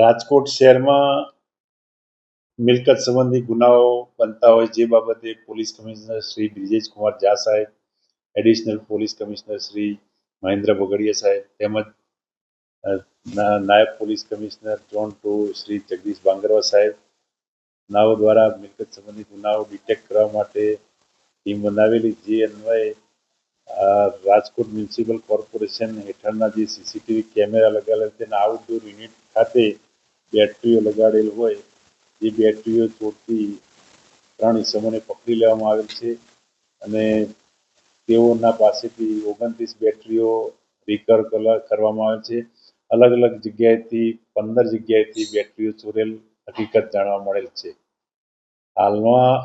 રાજકોટ શહેરમાં મિલકત સંબંધી ગુનાઓ બનતા હોય જે બાબતે પોલીસ કમિશનર શ્રી બ્રિજેશ કુમાર ઝા સાહેબ, additional police commissioner Shri Mahendra Bagadiya સાહેબ તેમજ નાયબ police commissioner zone two Shri Jagdish Bangarva સાહેબ નાઓ દ્વારા મિલકત સંબંધી ગુનાઓ ડિટેક્ટ કરવા માટે ટીમ બનાવેલી. જે અન્વયે રાજકોટ મ્યુનિસિપલ કોર્પોરેશન હેઠળના જે સીસીટીવી કેમેરા લગાડેલ તેના આઉટડોર યુનિટ ખાતે બેટરીઓ લગાડેલ હોય જે બેટરીઓ ચોરતી ત્રણ ઇસમોને પકડી લેવામાં આવેલ છે અને તેઓના પાસેથી ઓગણત્રીસ બેટરીઓ કલર કરવામાં આવે છે. અલગ અલગ જગ્યાએથી પંદર જગ્યાએથી બેટરીઓ ચોરેલ હકીકત જાણવા મળેલ છે. હાલમાં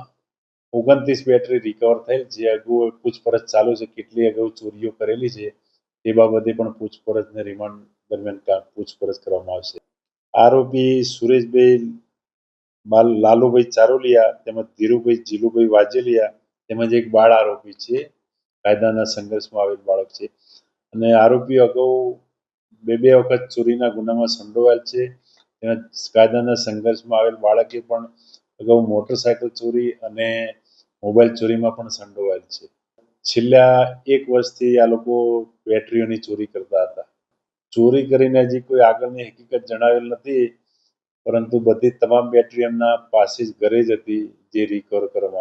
ઓગણત્રીસ બેટરી રિકવર થયેલ છે અગાઉ પૂછપરછ ચાલુ છે, કેટલી અગાઉ ચોરીઓ કરેલી છે તે બાબતે પણ પૂછપરછ ને રિમાન્ડ દરમિયાન પૂછપરછ કરવામાં આવશે. આરોપી સુરેશભાઈ લાલુભાઈ ચારોલિયા તેમજ ધીરુભાઈ જીલુભાઈ વાજેલિયા તેમજ એક બાળ આરોપી છે, કાયદાના સંઘર્ષમાં આવેલ બાળક છે. અને આરોપીઓ અગાઉ બે બે વખત ચોરીના ગુનામાં સંડોવાયેલ છે. તેમજ કાયદાના સંઘર્ષમાં આવેલ બાળકે પણ અગાઉ મોટરસાયકલ ચોરી અને મોબાઈલ ચોરીમાં પણ સંડોવાયેલ છે. છેલ્લા એક વર્ષથી આ લોકો બેટરીઓની ચોરી કરતા હતા. ચોરી કરીને હજી કોઈ આગળની હકીકત જણાવેલ નથી, પરંતુ બધી તમામ બેટરી એમના પાસે જ ઘરે જ હતી, જે રિકવર કરવામાં